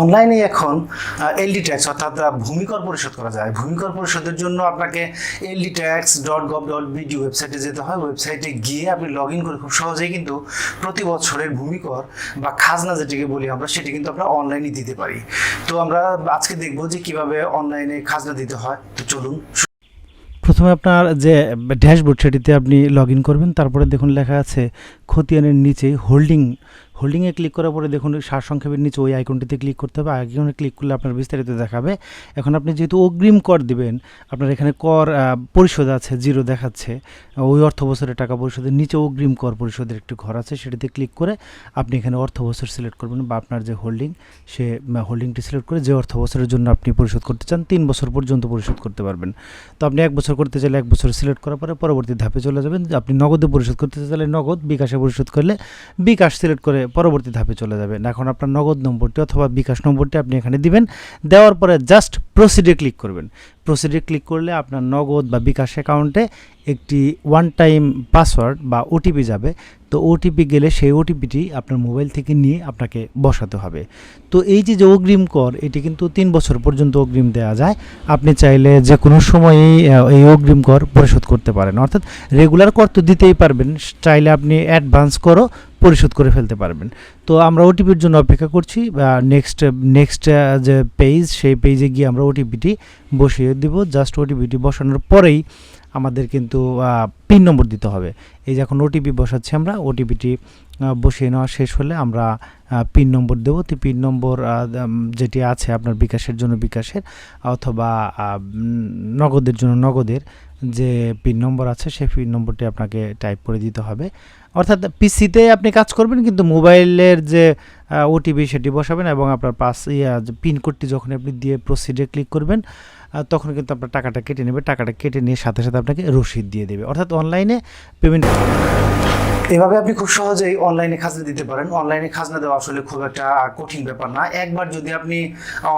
অনলাইনে এখন এলডি ট্যাক্স অর্থাৎ ভূমিকর পরিশোধ করা যায়। ভূমিকর পরিশোধের জন্য আপনাকে LD tax dot gov dot BD ওয়েবসাইটে যেতে হয়। ওয়েবসাইটে গিয়ে আপনি লগ ইন করে খুব সহজেই কিন্তু প্রতি বছরের ভূমিকর বা খাজনা যেটিকে বলি আমরা, সেটি কিন্তু আমরা অনলাইনে দিতে পারি। তো আমরা আজকে দেখব যে কীভাবে অনলাইনে খাজনা দিতে হয়। তো চলুন প্রথমে আপনার যে ড্যাশবোর্ড সেটিতে আপনি লগ ইন করবেন। তারপরে দেখুন লেখা আছে খতিয়ানের নিচে হোল্ডিং হোল্ডিংয়ে ক্লিক করার পরে দেখুন ওই সারসংক্ষেপের নিচে ওই আইকনটিতে ক্লিক করতে হবে। আইকনে ক্লিক করলে আপনার বিস্তারিত দেখাবে। এখন আপনি যেহেতু অগ্রিম কর দিবেন, আপনার এখানে কর পরিশোধ আছে জিরো দেখাচ্ছে। ওই অর্থ বছরের টাকা পরিশোধের নিচে অগ্রিম কর পরিশোধের একটি ঘর আছে, সেটিতে ক্লিক করে আপনি এখানে অর্থ বছর সিলেক্ট করবেন বা আপনার যে হোল্ডিং সে হোল্ডিংটি সিলেক্ট করে যে অর্থ বছরের জন্য আপনি পরিশোধ করতে চান, তিন বছর পর্যন্ত পরিশোধ করতে পারবেন। তো আপনি এক বছর করতে চাইলে এক বছর সিলেক্ট করার পরে পরবর্তী ধাপে চলে যাবেন। আপনি নগদে পরিশোধ করতে চাইলে নগদ, বিকাশে পরিশোধ করলে বিকাশ সিলেক্ট করে পরবর্তী ধাপে চলে যাবেন এখন আপনার নগদ নম্বরটি অথবা বিকাশ নম্বরটি আপনি এখানে দিবেন। দেওয়ার পরে জাস্ট প্রসিডে ক্লিক করবেন। প্রসিডে ক্লিক করলে আপনার নগদ বা বিকাশ অ্যাকাউন্টে একটি ওয়ান টাইম পাসওয়ার্ড বা ওটিপি যাবে। তো ওটিপি গেলে সেই ওটিপিটি আপনার মোবাইল থেকে নিয়ে আপনাকে বসাতে হবে। তো এই যে যে অগ্রিম কর, এটি কিন্তু তিন বছর পর্যন্ত অগ্রিম দেওয়া যায়। আপনি চাইলে যে কোনো সময়ই এই অগ্রিম কর পরিশোধ করতে পারেন। অর্থাৎ রেগুলার কর তো দিতেই পারবেন। চাইলে আপনি অ্যাডভান্স করও পরিশোধ করে ফেলতে পারবেন। তো আমরা ওটিপির জন্য অপেক্ষা করছি। নেক্সট নেক্সট যে পেজ সেই পেজে গিয়ে আমরা ওটিপিটি বসিয়ে দিব। জাস্ট ওটিপিটি বসানোর পরেই আমাদের কিন্তু পিন নম্বর দিতে হবে। এই যে এখন ওটিপি বসাচ্ছি আমরা ওটিপিটি বসিয়ে নেওয়া শেষ হলে আমরা পিন নম্বর দেবো। তো পিন নম্বর যেটি আছে আপনার বিকাশের জন্য বিকাশের, অথবা নগদের জন্য নগদের যে পিন নম্বর আছে, সেই পিন নম্বরটি আপনাকে টাইপ করে দিতে হবে। অর্থাৎ পিসিতে আপনি কাজ করবেন, কিন্তু মোবাইলের যে ওটিপি সেটি বসাবেন এবং আপনার পাস, ইয়া পিন কোডটি যখন আপনি দিয়ে প্রসিডে ক্লিক করবেন তখন কিন্তু আপনার টাকাটা কেটে নেবে। টাকাটা কেটে নিয়ে সাথে সাথে আপনাকে রসিদ দিয়ে দেবে। অর্থাৎ অনলাইনে পেমেন্ট এভাবে আপনি খুব সহজেই অনলাইনে খাজনা দিতে পারেন। অনলাইনে খাজনা দেওয়া আসলে খুব একটা কঠিন ব্যাপার না। একবার যদি আপনি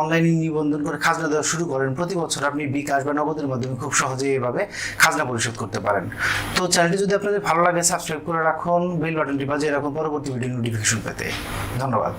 অনলাইনে নিবন্ধন করে খাজনা দেওয়া শুরু করেন, প্রতি বছর আপনি বিকাশ বা নগদের মাধ্যমে খুব সহজেই এভাবে খাজনা পরিশোধ করতে পারেন। তো চ্যানেলটি যদি আপনাদের ভালো লাগে সাবস্ক্রাইব করে রাখুন বেল বাটনটি বাজিয়ে রাখুন। পরবর্তী ভিডিও নোটিফিকেশন পেতে। ধন্যবাদ।